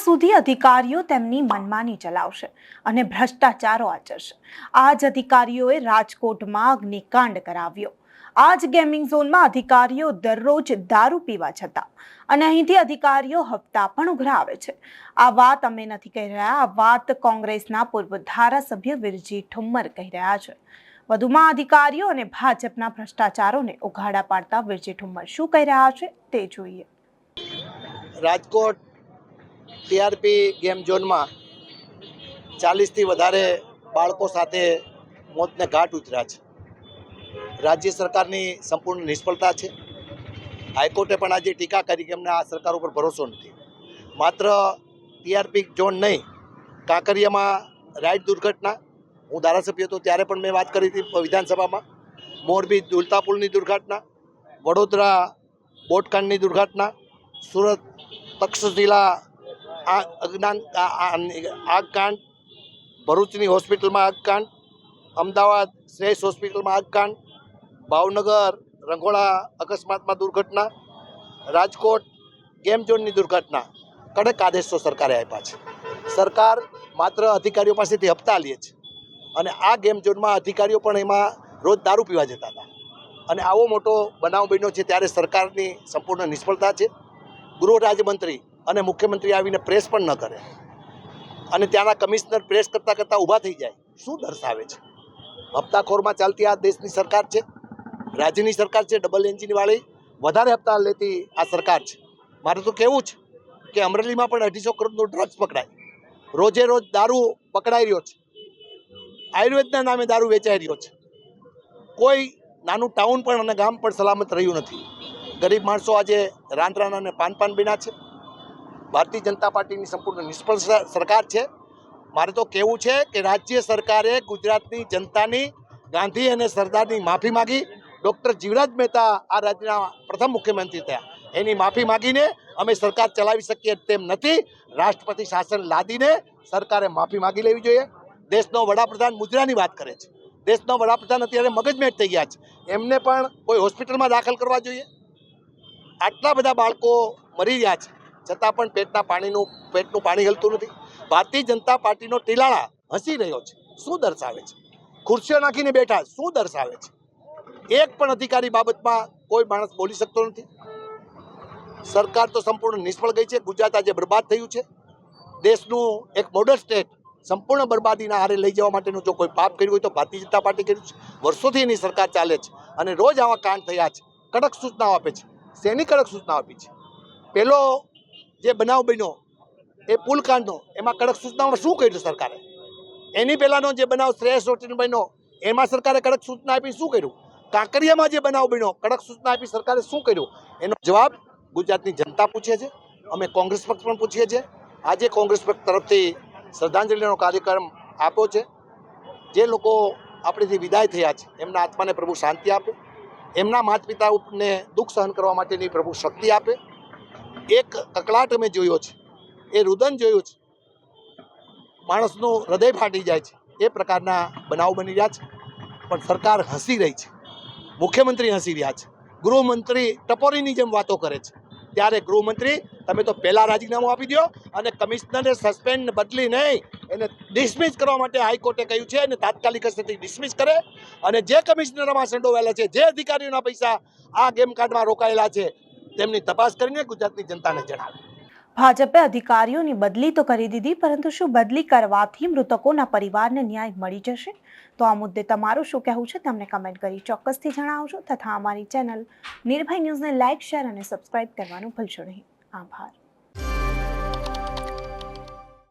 સુધી અધિકારીઓ તેમની મનમાની ચલાવશે અને ભ્રષ્ટાચારો આચરશે? આ જ અધિકારીઓએ રાજકોટમાં અગ્નિકાંડ કરાવ્યો. આ જ ગેમિંગ ઝોનમાં અધિકારીઓ દરરોજ દારૂ પીવા છતાં અને અહીંથી અધિકારીઓ હપ્તા પણ ઉઘરાવે છે. આ વાત અમે નથી કહી રહ્યા, આ વાત કોંગ્રેસના પૂર્વ ધારાસભ્ય વિરજી ઠુમ્મર કહી રહ્યા છે. વધુમાં અધિકારીઓ અને ભાજપના ભ્રષ્ટાચારોને ઉઘાડા પાડતા વિરજી ઠુમ્મર શું કહી રહ્યા છે તે જોઈએ. રાજકોટ ટીઆરપી ગેમ ઝોનમાં ચાલીસથી વધારે બાળકો સાથે મોતને ઘાટ ઉતર્યા છે. રાજ્ય સરકારની સંપૂર્ણ નિષ્ફળતા છે. હાઈકોર્ટે પણ આજે ટીકા કરી કે એમને આ સરકાર ઉપર ભરોસો નથી. માત્ર ટીઆરપી ઝોન નહીં, કાંકરિયામાં રાઈડ દુર્ઘટના, હું ધારાસભ્ય હતો ત્યારે પણ મેં વાત કરી હતી વિધાનસભામાં, મોરબી દુલતા પુલની દુર્ઘટના, વડોદરા બોટકાંડની દુર્ઘટના, સુરત તક્ષશિલા આ અજ્ઞાન આગકાંડ ભરૂચની હોસ્પિટલમાં આગકાંડ અમદાવાદ શ્રેષ્ઠ હોસ્પિટલમાં આગકાંડ ભાવનગર, રંગોળા અકસ્માતમાં દુર્ઘટના, રાજકોટ ગેમ ઝોનની દુર્ઘટના, કડક આદેશો સરકારે આપ્યા છે. સરકાર માત્ર અધિકારીઓ પાસેથી હપ્તા લે છે અને આ ગેમ ઝોનમાં અધિકારીઓ પણ એમાં રોજ દારૂ પીવા જતા હતા. અને આવો મોટો બનાવ બન્યો છે ત્યારે સરકારની સંપૂર્ણ નિષ્ફળતા છે. ગૃહ રાજ્યમંત્રી અને મુખ્યમંત્રી આવીને પ્રેસ પણ ન કરે. અને ત્યાંના કમિશનર પ્રેસ કરતાં કરતાં ઊભા થઈ જાય. શું દર્શાવે છે? હપ્તાખોરમાં ચાલતી આ દેશની સરકાર છે? રાજ્યની સરકાર છે? ડબલ એન્જિનવાળી વધારે હપ્તા લેતી આ સરકાર છે? મારે તો કહેવું છે કે અમરેલીમાં પણ અઢીસો કરોડનું ડ્રગ્સ પકડાય. રોજે રોજ દારૂ પકડાઈ રહ્યો છે. આયુર્વેદના નામે દારૂ વેચાઈ રહ્યો છે. કોઈ નાનું ટાઉન પણ અને ગામ પણ સલામત રહ્યું નથી. ગરીબ માણસો આજે રાંધરાના અને પાન પાન બિના છે. ભારતીય જનતા પાર્ટીની સંપૂર્ણ નિષ્ફળ સરકાર છે. મારે તો કહેવું છે કે રાજ્ય સરકારે ગુજરાતની જનતાની ગાંધી અને સરદારની માફી માગી. ડૉક્ટર જીવરાજ મહેતા આ રાજ્યના પ્રથમ મુખ્યમંત્રી થયા. એની માફી માગીને અમે સરકાર ચલાવી શકીએ તેમ નથી. રાષ્ટ્રપતિ શાસન લાદીને સરકારે માફી માગી લેવી જોઈએ. દેશનો વડાપ્રધાન મુદ્રાની વાત કરે છે. દેશનો વડાપ્રધાન અત્યારે મગજમેટ થઈ ગયા છે. એમને પણ કોઈ હોસ્પિટલમાં દાખલ કરવા જોઈએ? આટલા બધા બાળકો મરી રહ્યા છે. છતાં પણ પેટના પાણીનું, પેટનું પાણી હલતું નથી. ભારતીય જનતા પાર્ટીનો ટીલાળા હસી રહ્યો છે. શું દર્શાવે છે? ખુરશીઓ નાખીને બેઠા શું દર્શાવે છે? એક પણ અધિકારી બાબતમાં કોઈ માણસ બોલી શકતો નથી. સરકાર તો સંપૂર્ણ નિષ્ફળ ગઈ છે. ગુજરાત આજે બરબાદ થયું છે. દેશનું એક મોડલ સ્ટેટ સંપૂર્ણ બરબાદીના હારે લઈ જવા માટેનું જો કોઈ પાપ કર્યું હોય તો ભારતીય જનતા પાર્ટી કર્યું છે. વર્ષોથી એની સરકાર ચાલે છે અને રોજ આવા કાંડ થયા છે. કડક સૂચનાઓ આપે છે. શેની કડક સૂચનાઓ આપી છે? પેલો જે બનાવ બન્યો, એ પુલ કાંડનો એમાં કડક સૂચનામાં શું કર્યું સરકારે? એની પહેલાંનો જે બનાવ શ્રેયસ હોટેલ બન્યો, એમાં સરકારે કડક સૂચના આપી, શું કર્યું? કાંકરિયામાં જે બનાવ બન્યો, કડક સૂચના આપી સરકારે શું કર્યું? એનો જવાબ ગુજરાતની જનતા પૂછે છે, અમે કોંગ્રેસ પક્ષ પણ પૂછીએ છીએ. આજે કોંગ્રેસ પક્ષ તરફથી શ્રદ્ધાંજલિનો કાર્યક્રમ આપ્યો છે. જે લોકો આપણેથી વિદાય થયા છે, એમના આત્માને પ્રભુ શાંતિ આપે, એમના માતા પિતાને દુઃખ સહન કરવા માટેની પ્રભુ શક્તિ આપે એક કકળાટ મેં જોયો છે. એ રુદન જોયું છે. માણસનું હૃદય ફાટી જાય છે. એ પ્રકારના બનાવ બની રહ્યા છે. પણ સરકાર હસી રહી છે. મુખ્યમંત્રી હસી રહ્યા છે. ગૃહમંત્રી ટપોરીની જેમ વાતો કરે છે. ત્યારે ગૃહમંત્રી, તમે તો પહેલાં રાજીનામું આપી દો અને કમિશનરે સસ્પેન્ડ બદલી નહીં. એને ડિસમિસ કરવા માટે હાઈકોર્ટે કહ્યું છે અને તાત્કાલિક સ્થિતિ ડિસમિસ કરે. અને જે કમિશનરમાં સંડોવાયેલા છે, જે અધિકારીઓના પૈસા આ ગેમ કાર્ડમાં રોકાયેલા છે તેમની તપાસ કરીને ગુજરાતની જનતાને જણાવે. ભાજપે અધિકારીઓની બદલી તો કરી દીધી, પરંતુ શું બદલી કરવાથી મૃતકોના પરિવારને ન્યાય મળી જશે? તો આ મુદ્દે તમારું શું કહેવું છે? તમને કમેન્ટ કરી ચોક્કસથી જણાવજો. તથા અમારી ચેનલ નિર્ભય ન્યૂઝને લાઇક શેર અને સબસ્ક્રાઇબ કરવાનું ભૂલશો નહીં. આભાર.